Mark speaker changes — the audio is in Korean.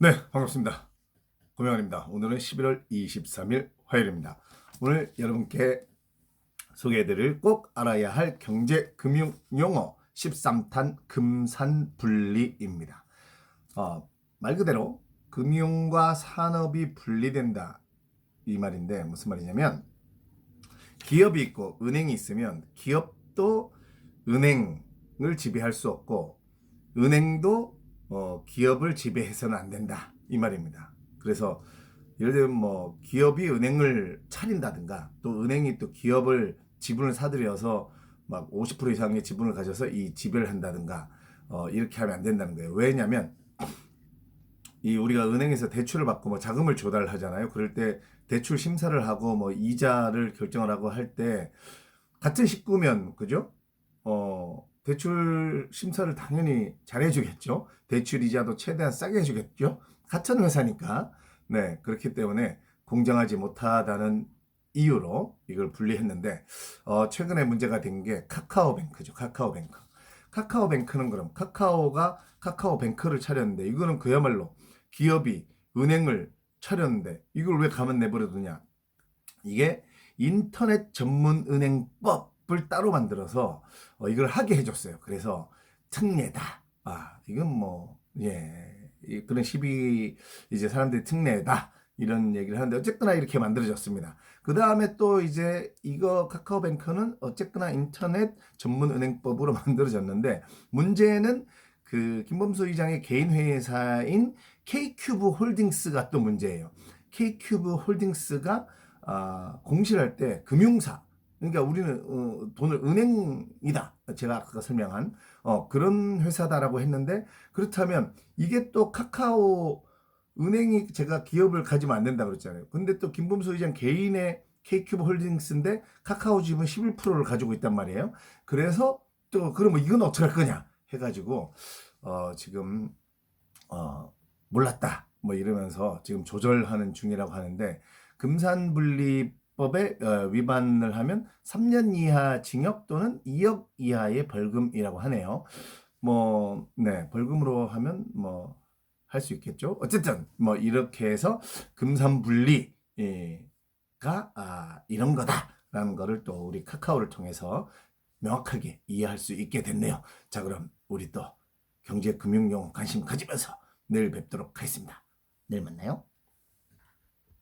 Speaker 1: 네, 반갑습니다. 고명환입니다. 오늘은 11월 23일 화요일입니다. 오늘 여러분께 소개해드릴 꼭 알아야 할 경제 금융 용어 13탄 금산 분리입니다. 어, 말 그대로 금융과 산업이 분리된다 이 말인데 무슨 말이냐면 기업이 있고 은행이 있으면 기업도 은행을 지배할 수 없고 은행도 어, 기업을 지배해서는 안 된다 이 말입니다. 그래서 예를 들면 뭐 기업이 은행을 차린다든가 또 은행이 또 기업을 지분을 사들여서 막 50% 이상의 지분을 가져서 이 지배를 한다든가 어, 이렇게 하면 안 된다는 거예요. 왜냐하면 이 우리가 은행에서 대출을 받고 뭐 자금을 조달하잖아요. 그럴 때 대출 심사를 하고 뭐 이자를 결정을 하고 할 때 같은 식구면 그죠? 어 대출 심사를 당연히 잘 해주겠죠. 대출 이자도 최대한 싸게 해주겠죠. 같은 회사니까. 네, 그렇기 때문에 공정하지 못하다는 이유로 이걸 분리했는데, 어, 최근에 문제가 된 게 카카오뱅크죠. 카카오뱅크. 카카오뱅크는 그럼 카카오가 카카오뱅크를 차렸는데, 이거는 그야말로 기업이 은행을 차렸는데, 이걸 왜 가만 내버려두냐. 이게 인터넷 전문 은행법 을 따로 만들어서 어, 이걸 하게 해줬어요. 그래서 특례다. 아, 이건 뭐, 예, 이- 그런 시비 이제 사람들이 특례다. 이런 얘기를 하는데 어쨌거나 이렇게 만들어졌습니다. 그 다음에 또 이제 이거 카카오뱅크는 어쨌거나 인터넷 전문 은행법으로 만들어졌는데 문제는 그 김범수 의장의 개인 회사인 K큐브 홀딩스가 또 문제예요. K큐브 홀딩스가 아, 공시할 때 금융사 그러니까 우리는 어, 돈을 은행이다. 제가 아까 설명한 어, 그런 회사다라고 했는데 그렇다면 이게 또 카카오 은행이 제가 기업을 가지면 안 된다 그랬잖아요. 근데 또 김범수 의장 개인의 K큐브 홀딩스인데 카카오 지분 11%를 가지고 있단 말이에요. 그래서 또 그러면 이건 어떻게 할 거냐 해가지고 어, 지금 어, 몰랐다 뭐 이러면서 지금 조절하는 중이라고 하는데 금산분리 법에 어, 위반을 하면 3년 이하 징역 또는 2억 이하의 벌금이라고 하네요. 뭐, 네, 벌금으로 하면 뭐, 할 수 있겠죠. 어쨌든, 뭐, 이렇게 해서 금산분리가, 아, 이런 거다라는 거를 또 우리 카카오를 통해서 명확하게 이해할 수 있게 됐네요. 자, 그럼 우리 또 경제 금융용 관심 가지면서 내일 뵙도록 하겠습니다. 내일 만나요.